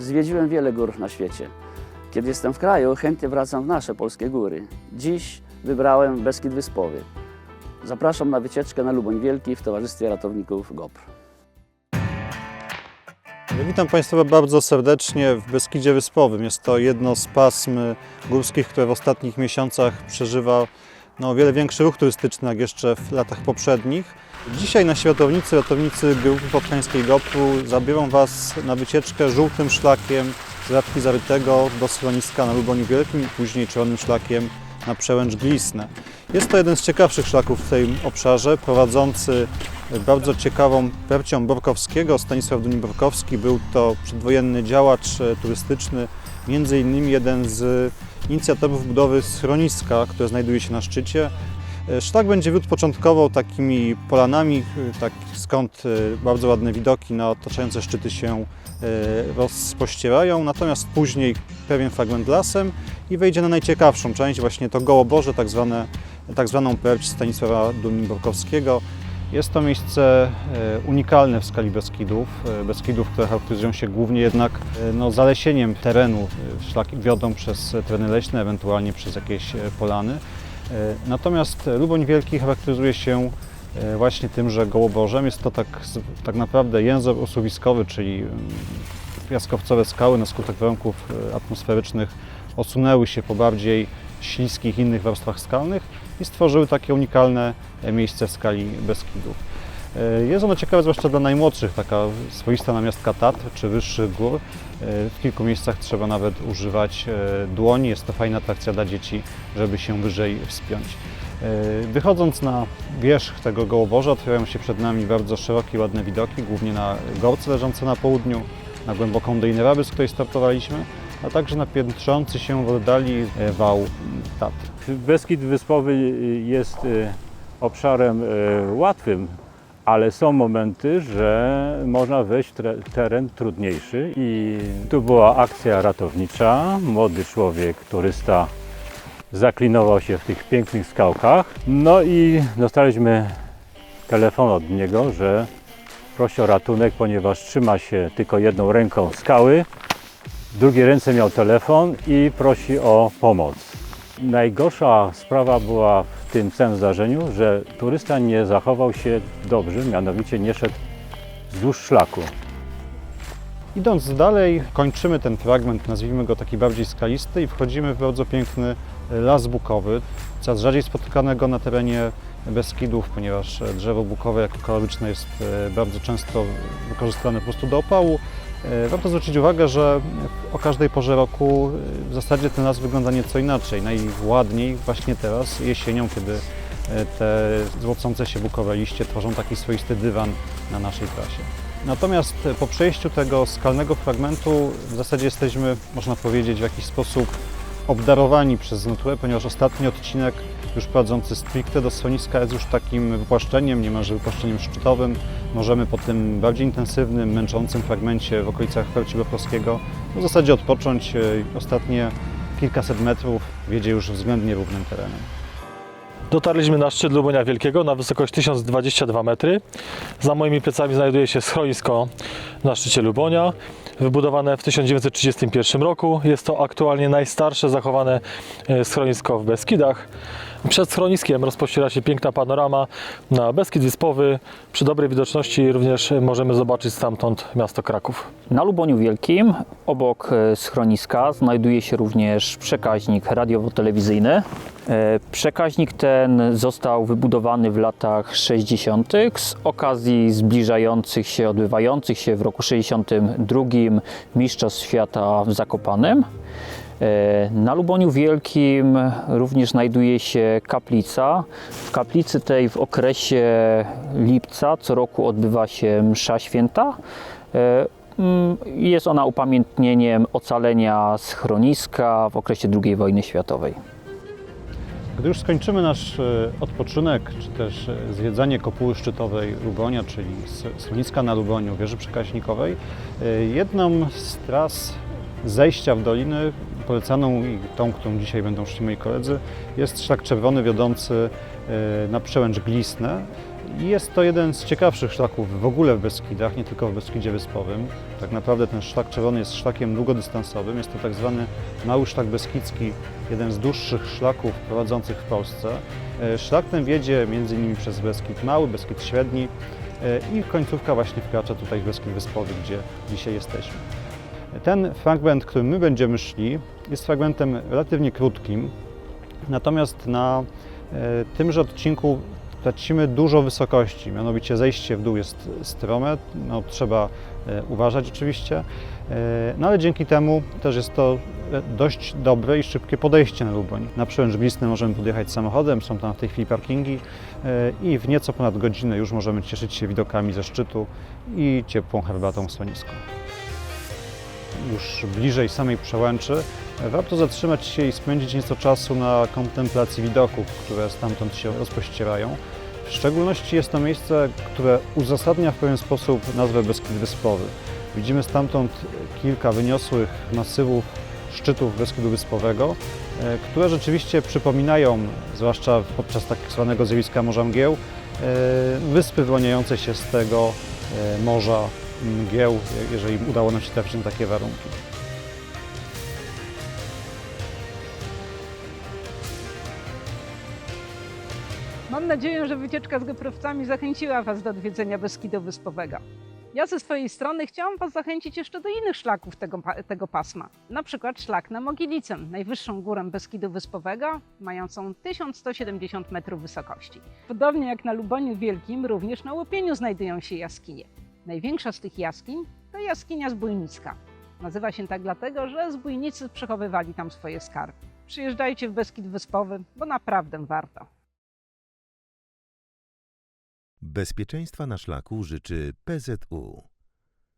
Zwiedziłem wiele gór na świecie. Kiedy jestem w kraju, chętnie wracam w nasze polskie góry. Dziś wybrałem Beskid Wyspowy. Zapraszam na wycieczkę na Luboń Wielki w Towarzystwie Ratowników GOPR. Witam Państwa bardzo serdecznie w Beskidzie Wyspowym. Jest to jedno z pasm górskich, które w ostatnich miesiącach przeżywa no, o wiele większy ruch turystyczny jak jeszcze w latach poprzednich. Dzisiaj nasi ratownicy, ratownicy Grupy Podkańskiej GOPR-u zabiorą Was na wycieczkę żółtym szlakiem z Radki Zarytego do schroniska na Luboniu Wielkim i później czerwonym szlakiem na Przełęcz Glisnę. Jest to jeden z ciekawszych szlaków w tym obszarze, prowadzący bardzo ciekawą percią Borkowskiego. Stanisław Dunin-Borkowski był to przedwojenny działacz e, turystyczny, między innymi jeden z inicjatorów budowy schroniska, które znajduje się na szczycie. E, Szlak będzie wiódł początkowo takimi polanami, e, tak, skąd e, bardzo ładne widoki na otaczające szczyty się rozpościerają, natomiast później pewien fragment lasem i wejdzie na najciekawszą część, właśnie to Gołoborze, tak, zwane, tak zwaną perć Stanisława Dunin-Borkowskiego. Jest to miejsce e, unikalne w skali Beskidów. E, Beskidów, które charakteryzują się głównie jednak e, no, zalesieniem terenu. Szlaki wiodą przez tereny leśne, ewentualnie przez jakieś polany. Natomiast Luboń Wielki charakteryzuje się właśnie tym, że gołoborzem jest to tak, tak naprawdę język usuwiskowy, czyli mm, piaskowcowe skały na skutek warunków atmosferycznych osunęły się po bardziej śliskich innych warstwach skalnych i stworzyły takie unikalne e, miejsce w skali Beskidów. E, Jest ono ciekawe zwłaszcza dla najmłodszych, taka swoista namiastka Tatr czy wyższych gór. E, W kilku miejscach trzeba nawet używać dłoni. Jest to fajna atrakcja dla dzieci, żeby się wyżej wspiąć. Wychodząc na wierzch tego Gołoborza otwierają się przed nami bardzo szerokie, ładne widoki, głównie na gorce leżące na południu, na głęboką Dolinę Raby, z której startowaliśmy, a także na piętrzący się w oddali e, wał Tatr. Beskid Wyspowy jest y, obszarem łatwym, ale są momenty, że można wejść w teren trudniejszy i tu była akcja ratownicza. Młody człowiek, turysta zaklinował się w tych pięknych skałkach. No i dostaliśmy telefon od niego, że prosi o ratunek, ponieważ trzyma się tylko jedną ręką skały. W drugiej ręce miał telefon i prosi o pomoc. Najgorsza sprawa była w tym całym zdarzeniu, że turysta nie zachował się dobrze, mianowicie nie szedł wzdłuż szlaku. Idąc dalej, kończymy ten fragment, nazwijmy go taki bardziej skalisty i wchodzimy w bardzo piękny las bukowy, coraz rzadziej spotykanego na terenie Beskidów, ponieważ drzewo bukowe jako kaloryczne jest e, bardzo często wykorzystywane po prostu do opału. E, Warto zwrócić uwagę, że o każdej porze roku e, w zasadzie ten las wygląda nieco inaczej. Najładniej właśnie teraz, jesienią, kiedy e, te złocące się bukowe liście tworzą taki swoisty dywan na naszej trasie. Natomiast po przejściu tego skalnego fragmentu w zasadzie jesteśmy, można powiedzieć, w jakiś sposób obdarowani przez naturę, ponieważ ostatni odcinek już prowadzący stricte do schroniska jest już takim wypłaszczeniem, niemalże wypłaszczeniem szczytowym. Możemy po tym bardziej intensywnym, męczącym fragmencie w okolicach Perci Borkowskiego w zasadzie odpocząć. E, Ostatnie kilkaset metrów wiedzie już względnie równym terenem. Dotarliśmy na szczyt Lubonia Wielkiego na wysokość 1022 metry. Za moimi plecami znajduje się schronisko na szczycie Lubonia, wybudowane w 1931 roku. Jest to aktualnie najstarsze zachowane e, schronisko w Beskidach. Przed schroniskiem rozpościera się piękna panorama na Beskid Wyspowy. Przy dobrej widoczności również możemy zobaczyć stamtąd miasto Kraków. Na Luboniu Wielkim, obok e, schroniska, znajduje się również przekaźnik radiowo-telewizyjny. E, Przekaźnik ten został wybudowany w latach 60. z okazji zbliżających się, odbywających się w roku 62 Mistrzostw Świata w Zakopanem. E, Na Luboniu Wielkim również znajduje się kaplica. W kaplicy tej w okresie lipca co roku odbywa się msza święta. E, mm, Jest ona upamiętnieniem ocalenia schroniska w okresie II wojny światowej. Gdy już skończymy nasz e, odpoczynek, czy też zwiedzanie kopuły szczytowej Lubonia, czyli schroniska na Luboniu, wieży przekaźnikowej, jedną z tras zejścia w doliny, polecaną i tą, którą dzisiaj będą szli moi koledzy, jest szlak czerwony wiodący e, na przełęcz Glisnę. I Jest to jeden z ciekawszych szlaków w ogóle w Beskidach, nie tylko w Beskidzie Wyspowym. Tak naprawdę ten szlak czerwony jest szlakiem długodystansowym. Jest to tak zwany mały szlak beskidzki, jeden z dłuższych szlaków prowadzących w Polsce. E, Szlak ten wiedzie m.in. przez Beskid Mały, Beskid Średni e, i końcówka właśnie wkracza tutaj w Beskid Wyspowy, gdzie dzisiaj jesteśmy. Ten fragment, którym my będziemy szli, jest fragmentem relatywnie krótkim, natomiast na e, tymże odcinku tracimy dużo wysokości, mianowicie zejście w dół jest strome, no, trzeba e, uważać oczywiście, e, no ale dzięki temu też jest to dość dobre i szybkie podejście na Luboń. Na przełęcz Blizny możemy podjechać samochodem, są tam w tej chwili parkingi i w nieco ponad godzinę już możemy cieszyć się widokami ze szczytu i ciepłą herbatą w schronisku już bliżej samej przełęczy, warto zatrzymać się i spędzić nieco czasu na kontemplacji widoków, które stamtąd się rozpościerają. W szczególności jest to miejsce, które uzasadnia w pewien sposób nazwę Beskid Wyspowy. Widzimy stamtąd kilka wyniosłych masywów szczytów Beskidu Wyspowego, e, które rzeczywiście przypominają, zwłaszcza podczas tak zwanego zjawiska Morza Mgieł, e, wyspy wyłaniające się z tego e, morza mgieł, jeżeli udało nam się trafić na takie warunki. Mam nadzieję, że wycieczka z geprowcami zachęciła Was do odwiedzenia Beskidu Wyspowego. Ja ze swojej strony chciałam Was zachęcić jeszcze do innych szlaków tego, tego pasma. Na przykład szlak na Mogilicę, najwyższą górę Beskidu Wyspowego, mającą 1170 metrów wysokości. Podobnie jak na Luboniu Wielkim, również na Łopieniu znajdują się jaskinie. Największa z tych jaskiń to jaskinia Zbójnicka. Nazywa się tak dlatego, że zbójnicy przechowywali tam swoje skarby. Przyjeżdżajcie w Beskid Wyspowy, bo naprawdę warto. Bezpieczeństwa na szlaku życzy PZU.